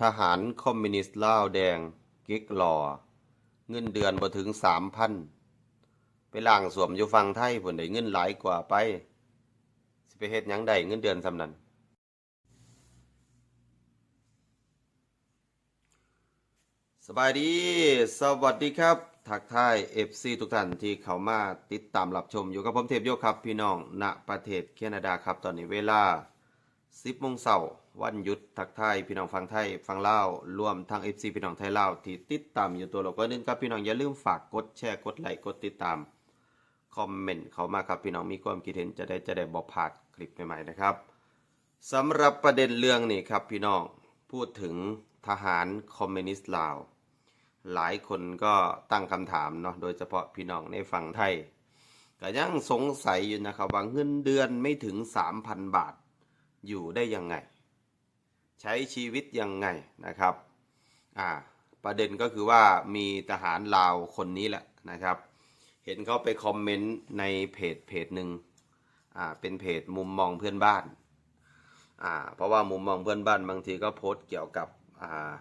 ทหารคอมมิวนิสต์ลาวแดงเก๊กหล่อเงินเดือนบ่ถึงสามพันไปล่างสวมอยู่ฟังไทยผลได้เงินหลายกว่าไป สิไปเฮ็ดหยังได้เงินเดือนสำนั้นสบายดี สวัสดีครับ ทักทาย FC ทุกท่านที่เข้ามาติดตามรับชมอยู่กับผมเทพโยครับ พี่น้องณประเทศแคนาดาครับตอนนี้เวลา 10โมงเช้าวันหยุดทักไทยพี่น้องฟังไทยฟังเล่ารวมทั้ง FC พี่น้องไทยเล่าที่ติดตามอยู่ตัวเราก็นึงครับพี่น้องอย่าลืมฝากกดแชร์กดไลค์กดติดตามคอมเมนต์เข้ามาครับพี่น้องมีความคิดเห็นจะได้จะได้บอกผ่านคลิปใหม่ๆนะครับสำหรับประเด็นเรื่องนี้ครับพี่น้องพูดถึงทหารคอมมิวนิสต์ลาว หลายคนก็ตั้งคำถามเนาะโดยเฉพาะพี่น้องในฝั่งไทยก็ยังสงสัยอยู่นะครับว่าเงินเดือนไม่ถึง 3,000 บาทอยู่ได้ยังไง ใช้ชีวิตยังไงนะครับอ่าประเด็นก็คือว่ามีทหารลาวคนนี้แหละนะครับ เห็นเขาไปคอมเมนต์ในเพจเพจหนึ่งอ่าเป็นเพจมุมมองเพื่อนบ้านอ่าเพราะว่ามุมมองเพื่อนบ้านบางทีก็โพสต์เกี่ยวกับอ่า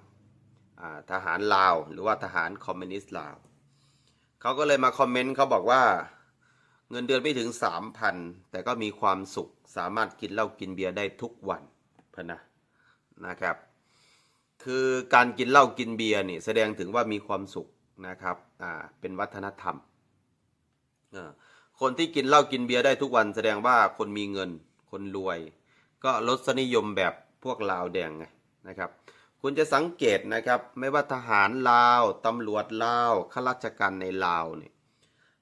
อ่าทหารลาวหรือว่าทหารคอมมิวนิสต์ลาวเขาก็เลยมาคอมเมนต์เขาบอกว่าเงินเดือนไม่ถึงสามพันแต่ก็มีความสุขสามารถกินเหล้ากินเบียร์ได้ทุกวันพนะ นะครับ คือการกินเหล้ากินเบียร์นี่แสดงถึงว่ามีความสุขนะครับอ่าเป็นวัฒนธรรมอ่อคนที่กินเหล้ากินเบียร์ได้ทุกวันแสดงว่าคนมีเงินคนรวย ก็ลดสนิยมแบบพวกลาวแดงไงนะครับ คุณจะสังเกตนะครับไม่ว่าทหารลาวตำรวจลาวข้าราชการในลาวเนี่ย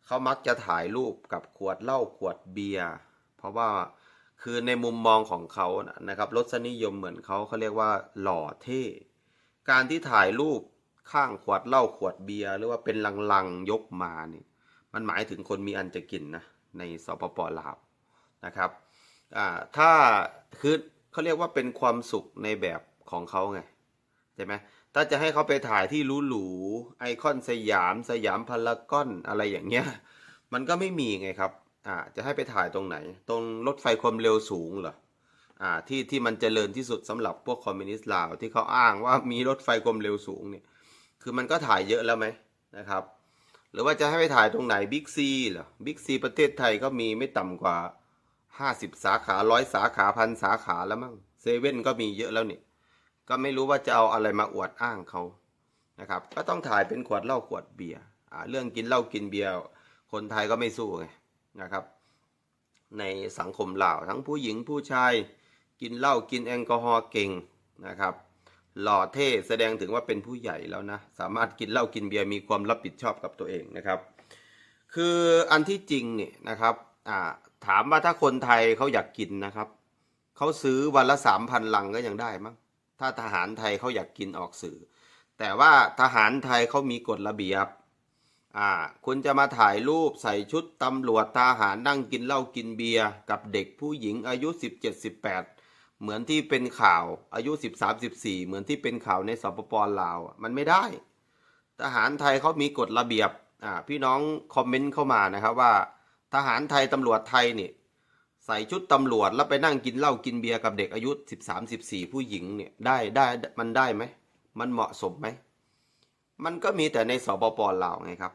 เขามักจะถ่ายรูปกับขวดเหล้าขวดเบียร์เพราะว่า คือในมุมมองของเขานะครับรสนิยมเหมือนเขาเขาเรียกว่า หล่อเท่ การที่ถ่ายรูปข้างขวดเหล้าขวดเบียร์หรือว่าเป็นลังๆยกมานี่มันหมายถึงคนมีอันจะกินนะในสปปลาวนะครับอ่าถ้าคือเขาเรียกว่าเป็นความสุขในแบบของเขาไงใช่ไหมถ้าจะให้เขาไปถ่ายที่หรูๆไอคอนสยามสยามพารากอนอะไรอย่างเงี้ยมันก็ไม่มีไงครับ อ่าจะให้ไปถ่ายตรงไหน ตรงรถไฟความเร็วสูงเหรออ่าที่ที่มันเจริญที่สุดสำหรับพวกคอมมิวนิสต์ลาวที่เขาอ้างว่ามีรถไฟความเร็วสูงเนี่ยคือมันก็ถ่ายเยอะแล้วไหมนะครับ หรือว่าจะให้ไปถ่ายตรงไหนบิ๊กซีเหรอบิ๊กซีประเทศไทยก็มีไม่ต่ำกว่า 50 สาขาร้อยสาขาพันสาขาแล้วมั้งเซเว่นก็มีเยอะแล้วเนี่ยก็ไม่รู้ว่าจะเอาอะไรมาอวดอ้างเขานะครับ ก็ต้องถ่ายเป็นขวดเหล้าขวดเบียร์เรื่องกินเหล้ากินเบียร์คนไทยก็ไม่สู้ไง นะครับ ในสังคมลาวทั้งผู้หญิงผู้ชายกินเหล้ากินแอลกอฮอล์เก่งนะครับ หล่อเท่แสดงถึงว่าเป็นผู้ใหญ่แล้วนะสามารถกินเหล้ากินเบียร์มีความรับผิดชอบกับตัวเองนะครับ คืออันที่จริงเนี่ยนะครับถามว่าถ้าคนไทยเขาอยากกินนะครับเขาซื้อวันละสามพันลังก็ยังได้มั้งถ้าทหารไทยเขาอยากกินออกสื่อ แต่ว่าทหารไทยเขามีกฎระเบียบ อ่าคุณจะมาถ่ายรูปใส่ชุดตำรวจทหารนั่งกินเหล้ากินเบียร์กับเด็กผู้หญิงอายุ 17 18 เหมือนที่เป็นข่าวอายุ 13 14 เหมือนที่เป็นข่าวในสปปลาว มันไม่ได้ ทหารไทยเขามีกฎระเบียบอ่าพี่น้องคอมเมนต์เข้ามานะครับว่า ทหารไทยตำรวจไทยเนี่ยใส่ชุดตำรวจแล้วไปนั่งกินเหล้ากินเบียร์กับเด็กอายุสิบสามสิบสี่ผู้หญิงเนี่ยได้ได้มันได้ไหมมันเหมาะสมไหม มันก็มีแต่ในสปปลาวไงครับ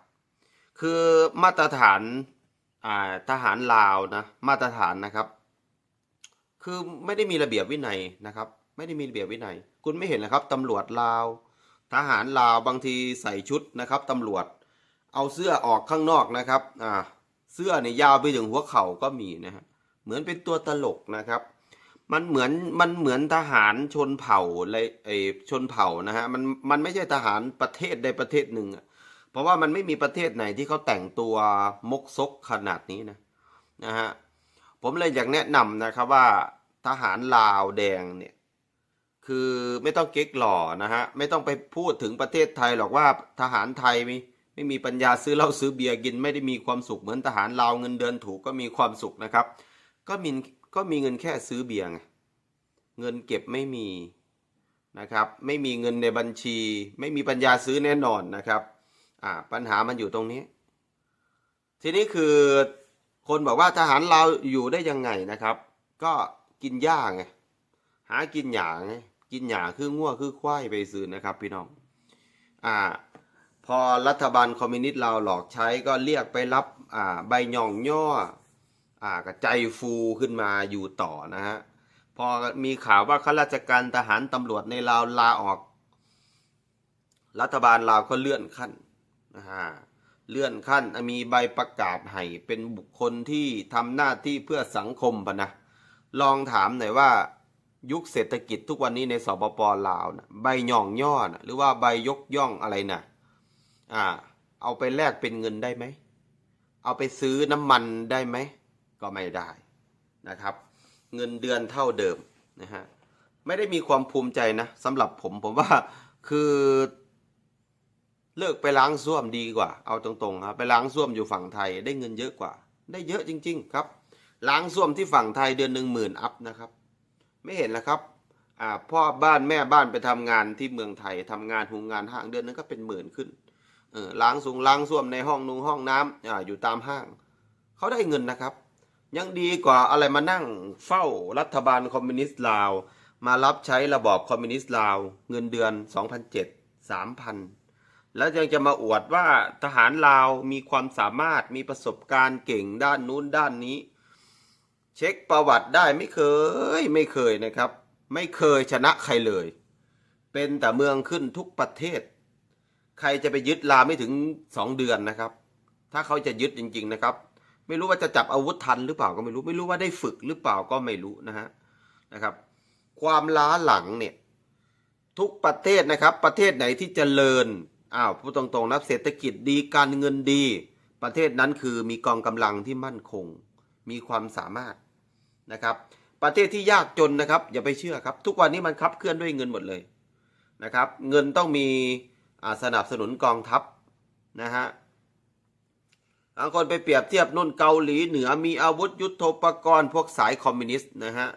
คือมาตรฐานาทหารลาวนะมาตรฐานนะครับ คือไม่ได้มีระเบียบวินัยนะครับ ไม่ได้มีระเบียบวินัย คุณไม่เห็นเหรอครับตำรวจลาว ทหารลาวบางทีใส่ชุดนะครับตำรวจเอาเสื้อออกข้างนอกนะครับอ่าเสื้อเนี่ยยาวไปถึงหัวเข่าก็มีนะฮะเหมือนเป็นตัวตลกนะครับ มันเหมือนมันเหมือนทหารชนเผ่าอะไรเอชนเผ่านะฮะมันมันไม่ใช่ทหารประเทศใดประเทศหนึ่งอะเพราะว่ามันไม่มีประเทศไหนที่เขาแต่งตัวมกซกขนาดนี้นะนะฮะผมเลยอยากแนะนำนะครับว่าทหารลาวแดงเนี่ยคือไม่ต้องเก๊กหล่อนะฮะไม่ต้องไปพูดถึงประเทศไทยหรอกว่าทหารไทยมีไม่มีปัญญาซื้อเหล้าซื้อเบียร์กิน ไม่ได้มีความสุขเหมือนทหารลาวเงินเดือนถูกก็มีความสุขนะครับ ก็มี ก็มีเงินแค่ซื้อเบียร์ไงเงินเก็บไม่มีนะครับ ไม่มีเงินในบัญชี ไม่มีปัญญาซื้อแน่นอนนะครับอ่าปัญหามันอยู่ตรงนี้ ทีนี้คือคนบอกว่าทหารเราอยู่ได้ยังไงนะครับ ก็กินหญ้าไงหากินหยาไงกินหญ้าคืองัวคือควายไปซื้อนะครับ พี่น้องอ่าพอรัฐบาลคอมมิวนิสต์เราหลอกใช้ก็เรียกไปรับอ่าใบหย่องย่อ อ่ากระใจฟูขึ้นมาอยู่ต่อนะฮะพอมีข่าวว่าข้าราชการทหารตำรวจในลาวลาออก รัฐบาลลาวก็เลื่อนขั้นนะฮะเลื่อนขั้นมีใบประกาศให้เป็นบุคคลที่ทำหน้าที่เพื่อสังคมปะนะลองถามหน่อยว่ายุคเศรษฐกิจทุกวันนี้ในสปปลาวนะใบหย่องย่อนะหรือว่าใบยกย่องอะไรนะอ่า เอาไปแลกเป็นเงินได้ไหม เอาไปซื้อน้ำมันได้ไหม ก็ไม่ได้นะครับ เงินเดือนเท่าเดิมนะฮะไม่ได้มีความภูมิใจนะสำหรับผมผมว่าคือเลิกไปล้างส้วมดีกว่า เอาตรงๆครับไปล้างส้วมอยู่ฝั่งไทยได้เงินเยอะกว่า ได้เยอะจริง ๆ ครับ ล้างส้วมที่ฝั่งไทยเดือนหนึ่งหมื่นอัพนะครับ ไม่เห็นแล้วครับพ่อบ้านแม่บ้านไปทำงานที่เมืองไทยทำงานหุงงานห้างเดือนนึงก็เป็นหมื่นขึ้นล้างสูงล้างส้วมในห้องนุงห้องน้ำอ่าอยู่ตามห้าง เขาได้เงินนะครับ ยังดีกว่าอะไรมานั่งเฝ้ารัฐบาลคอมมิวนิสต์ลาว มารับใช้ระบอบคอมมิวนิสต์ลาว เงินเดือน 2,007 3,000 แล้วยังจะมาอวดว่าทหารลาวมีความสามารถมีประสบการณ์เก่งด้านนู้นด้านนี้ เช็คประวัติได้ไม่เคยไม่เคยนะครับ ไม่เคยชนะใครเลย เป็นแต่เมืองขึ้นทุกประเทศ ใครจะไปยึดลาวไม่ถึงสองเดือนนะครับ ถ้าเขาจะยึดจริง ๆนะครับ ไม่รู้ว่าจะจับอาวุธทันหรือเปล่าก็ไม่รู้ไม่รู้ว่าได้ฝึกหรือเปล่าก็ไม่รู้นะฮะนะครับ ความล้าหลังเนี่ยทุกประเทศนะครับ ประเทศไหนที่เจริญอ้าวพูดตรงๆนะเศรษฐกิจดีการเงินดี ประเทศนั้นคือมีกองกำลังที่มั่นคง มีความสามารถนะครับ ประเทศที่ยากจนนะครับ อย่าไปเชื่อครับ ทุกวันนี้มันคับเคลื่อนด้วยเงินหมดเลยนะครับ เงินต้องมีสนับสนุนกองทัพนะฮะางคนไปเปรียบเทียบนุ่นเกาหลีเหนือมีอาวุธยุทโธปกรณ์พวกสายคอมมิวนิสต์นะฮะ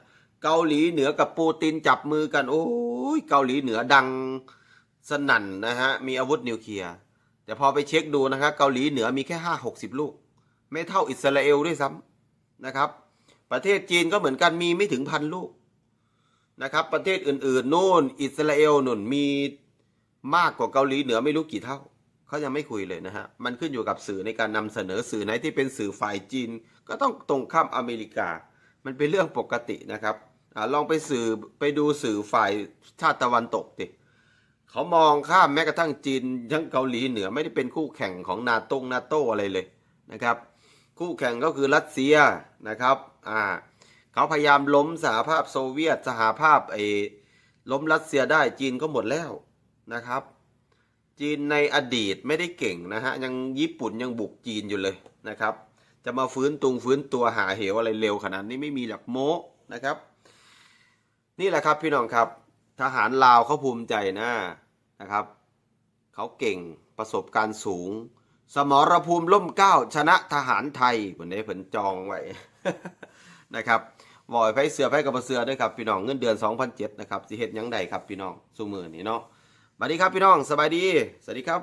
เกาหลีเหนือกับปูตินจับมือกัน โอ้ยเกาหลีเหนือดังสนั่นนะฮะมีอาวุธนิวเคลียร์แต่พอไปเช็คดูนะครับเกาหลีเหนือมีแค่ห้าหกสิบลูก ไม่เท่าอิสราเอลด้วยซ้ำนะครับ ประเทศจีนก็เหมือนกันมีไม่ถึงพันลูกนะครับ ประเทศอื่นๆนู่นอิสราเอลนู่นมีมากกว่าเกาหลีเหนือไม่รู้กี่เท่า เขายังไม่คุยเลยนะฮะ มันขึ้นอยู่กับสื่อในการนำเสนอสื่อไหนที่เป็นสื่อฝ่ายจีน ก็ต้องตรงข้ามอเมริกา มันเป็นเรื่องปกตินะครับอลองไปสื่อไปดูสื่อฝ่ายชาติตะวันตกดิเขามองข้ามแม้กระทั่งจีนทั้งเกาหลีเหนือไม่ได้เป็นคู่แข่งของนาตงนาโตอะไรเลยนะครับ คู่แข่งก็คือรัสเซียนะครับอ่าเขาพยายามล้มสหภาพโซเวียตสหภาพไอ้ล้มรัสเซียได้จีนก็หมดแล้วนะครับ จีนในอดีตไม่ได้เก่งนะฮะ ยังญี่ปุ่นยังบุกจีนอยู่เลยนะครับ จะมาฟื้นตุงฟื้นตัวหาเหวอะไรเร็วขนาดนี้ไม่มีหลักโม้นะครับ นี่แหละครับพี่น้องครับ ทหารลาวเขาภูมิใจนะนะครับเขาเก่งประสบการณ์สูง สมรภูมิล่มเก้าชนะทหารไทยเหมือนได้เพิ่นจองไว้นะครับวอยไฟเสือไฟกับเสือด้วยครับพี่น้องเงินเดือน 2,007นะครับสิเฮ็ดยังใดครับพี่น้องสู้มือนี่เนาะ สวัสดีครับพี่น้องสบายดี สวัสดีครับ